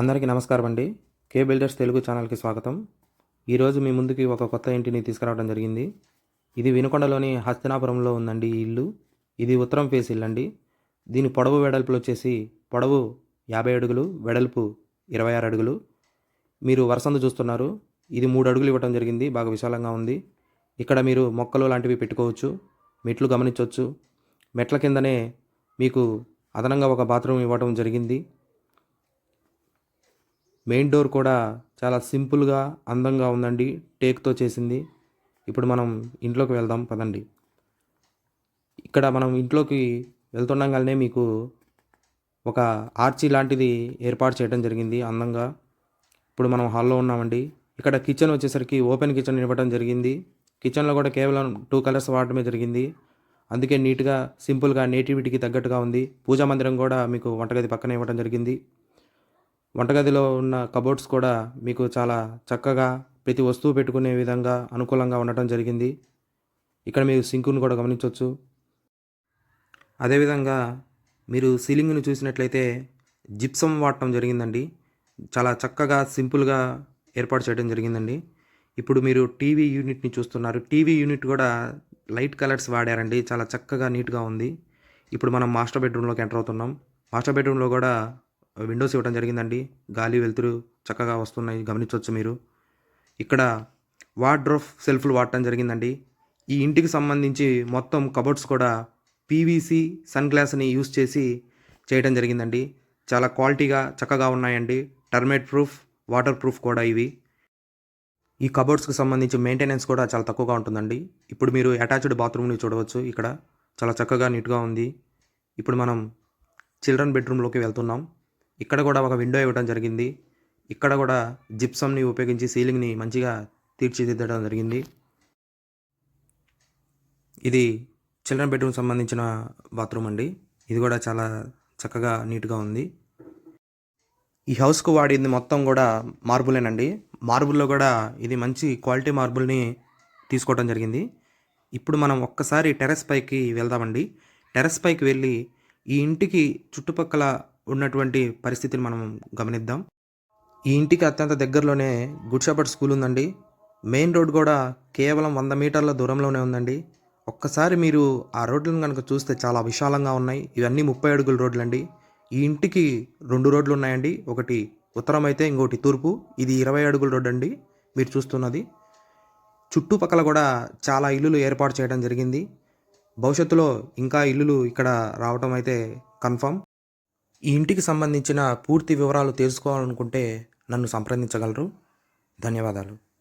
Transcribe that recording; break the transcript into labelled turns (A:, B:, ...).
A: అందరికీ నమస్కారం అండి. కే బిల్డర్స్ తెలుగు ఛానల్కి స్వాగతం. ఈరోజు మీ ముందుకి ఒక కొత్త ఇంటిని తీసుకురావడం జరిగింది. ఇది వినుకొండలోని హస్తినాపురంలో ఉందండి ఈ ఇల్లు. ఇది ఉత్తరం ఫేస్ ఇల్లు అండి. దీని పొడవు వెడల్పులు వచ్చేసి పొడవు యాభై అడుగులు వెడల్పు ఇరవై ఆరు అడుగులు. మీరు వరసందు చూస్తున్నారు. ఇది మూడు అడుగులు ఇవ్వడం జరిగింది. బాగా విశాలంగా ఉంది. ఇక్కడ మీరు మొక్కలు లాంటివి పెట్టుకోవచ్చు మెట్లు గమనించవచ్చు. మెట్ల కిందనే మీకు అదనంగా ఒక బాత్రూమ్ ఇవ్వడం జరిగింది. మెయిన్ డోర్ కూడా చాలా సింపుల్గా అందంగా ఉందండి. టేక్తో చేసింది. ఇప్పుడు మనం ఇంట్లోకి వెళ్దాం పదండి. ఇక్కడ మనం ఇంట్లోకి వెళ్తుండగానే మీకు ఒక ఆర్చి లాంటిది ఏర్పాటు చేయడం జరిగింది అందంగా. ఇప్పుడు మనం హాల్లో ఉన్నామండి. ఇక్కడ కిచెన్ వచ్చేసరికి ఓపెన్ కిచెన్ ఇవ్వడం జరిగింది. కిచెన్లో కూడా కేవలం టూ కలర్స్ వాడటమే జరిగింది. అందుకే నీట్గా సింపుల్గా నేటివిటీకి తగ్గట్టుగా ఉంది. పూజా మందిరం కూడా మీకు వంటగది పక్కన ఇవ్వడం జరిగింది. వంటగదిలో ఉన్న కబోర్డ్స్ కూడా మీకు చాలా చక్కగా ప్రతి వస్తువు పెట్టుకునే విధంగా అనుకూలంగా ఉండటం జరిగింది. ఇక్కడ మీరు సింకును కూడా గమనించవచ్చు అదేవిధంగా మీరు సీలింగ్ను చూసినట్లయితే జిప్సం వాడటం జరిగిందండి. చాలా చక్కగా సింపుల్గా ఏర్పాటు చేయడం జరిగిందండి. ఇప్పుడు మీరు టీవీ యూనిట్ని చూస్తున్నారు. టీవీ యూనిట్ కూడా లైట్ కలర్స్ వాడారండి. చాలా చక్కగా నీట్గా ఉంది. ఇప్పుడు మనం మాస్టర్ బెడ్రూమ్లోకి ఎంటర్ అవుతున్నాం. మాస్టర్ బెడ్రూమ్లో కూడా విండోస్ ఇవ్వడం జరిగిందండి. గాలి వెలుతురు చక్కగా వస్తున్నాయి. గమనించవచ్చు మీరు. ఇక్కడ వార్డ్రోఫ్ సెల్ఫ్లు వాడటం జరిగిందండి. ఈ ఇంటికి సంబంధించి మొత్తం కబోర్డ్స్ కూడా పీవీసీ సన్ గ్లాస్ని యూస్ చేసి చేయడం జరిగిందండి. చాలా క్వాలిటీగా చక్కగా ఉన్నాయండి. టర్మేట్ ప్రూఫ్ వాటర్ ప్రూఫ్ కూడా ఇవి. ఈ కబోర్డ్స్కి సంబంధించి మెయింటెనెన్స్ కూడా చాలా తక్కువగా ఉంటుందండి. ఇప్పుడు మీరు అటాచ్డ్ బాత్రూమ్ని చూడవచ్చు. ఇక్కడ చాలా చక్కగా నీట్గా ఉంది. ఇప్పుడు మనం చిల్డ్రన్ బెడ్రూమ్లోకి వెళ్తున్నాం. ఇక్కడ కూడా ఒక విండో ఇవ్వడం జరిగింది. ఇక్కడ కూడా జిప్సమ్ని ఉపయోగించి సీలింగ్ని మంచిగా తీర్చిదిద్దడం జరిగింది. ఇది చిల్డ్రన్ బెడ్రూమ్ సంబంధించిన బాత్రూమ్ అండి. ఇది కూడా చాలా చక్కగా నీట్గా ఉంది. ఈ హౌస్కు వాడింది మొత్తం కూడా మార్బులేనండి మార్బుల్లో కూడా ఇది మంచి క్వాలిటీ మార్బుల్ని తీసుకోవడం జరిగింది. ఇప్పుడు మనం ఒక్కసారి టెర్రస్ పైకి వెళ్దామండి. టెర్రస్ పైకి వెళ్ళి ఈ ఇంటికి చుట్టుపక్కల ఉన్నటువంటి పరిస్థితిని మనం గమనిద్దాం. ఈ ఇంటికి అత్యంత దగ్గరలోనే గుడ్ షాపర్డ్ స్కూల్ ఉందండి. మెయిన్ రోడ్ కూడా కేవలం వంద మీటర్ల దూరంలోనే ఉందండి. ఒక్కసారి మీరు ఆ రోడ్లను కనుక చూస్తే చాలా విశాలంగా ఉన్నాయి. ఇవన్నీ ముప్పై అడుగుల రోడ్లు అండి ఈ ఇంటికి రెండు రోడ్లు ఉన్నాయండి. ఒకటి ఉత్తరం అయితే ఇంకోటి తూర్పు. ఇది ఇరవై అడుగుల రోడ్ అండి మీరు చూస్తున్నది. చుట్టుపక్కల కూడా చాలా ఇల్లులు ఏర్పాటు చేయడం జరిగింది. భవిష్యత్తులో ఇంకా ఇల్లులు ఇక్కడ రావటం అయితే కన్ఫామ్ ఈ ఇంటికి సంబంధించిన పూర్తి వివరాలు తెలుసుకోవాలనుకుంటే నన్ను సంప్రదించగలరు? ధన్యవాదాలు.